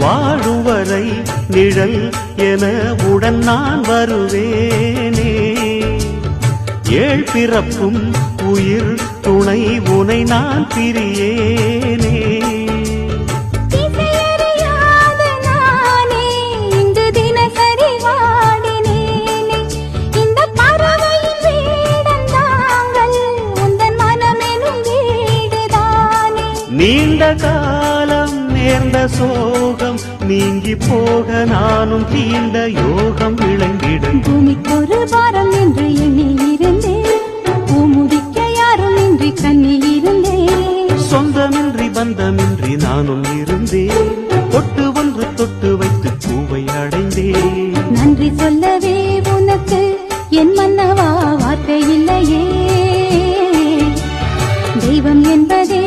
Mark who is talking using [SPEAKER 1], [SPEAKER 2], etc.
[SPEAKER 1] வாழுவரை நிழல் என உடன் நான் வருவேனே. ஏழ் பிறப்பும் உயிர் துணை உனை நான் பிரியேனே. நீண்ட காலம் தீர்ந்த சோகம் நீங்கி போக நானும் தீர்ந்த யோகம் விளங்கிடும்.
[SPEAKER 2] பூமிக்கொரு வாரம் என்று எண்ணி இருந்தேன் பூமுடிக்க யாரும் இன்றி கண்ணில் இருந்தேன்
[SPEAKER 1] சொந்தமின்றி பந்தமின்றி நானும் இருந்தேன் தொட்டு ஒன்று தொட்டு வைத்து பூவை அடைந்தேன்
[SPEAKER 2] நன்றி சொல்லவே உனக்கு என் மன்னவா வார்த்தை இல்லையே. தெய்வம் என்பதே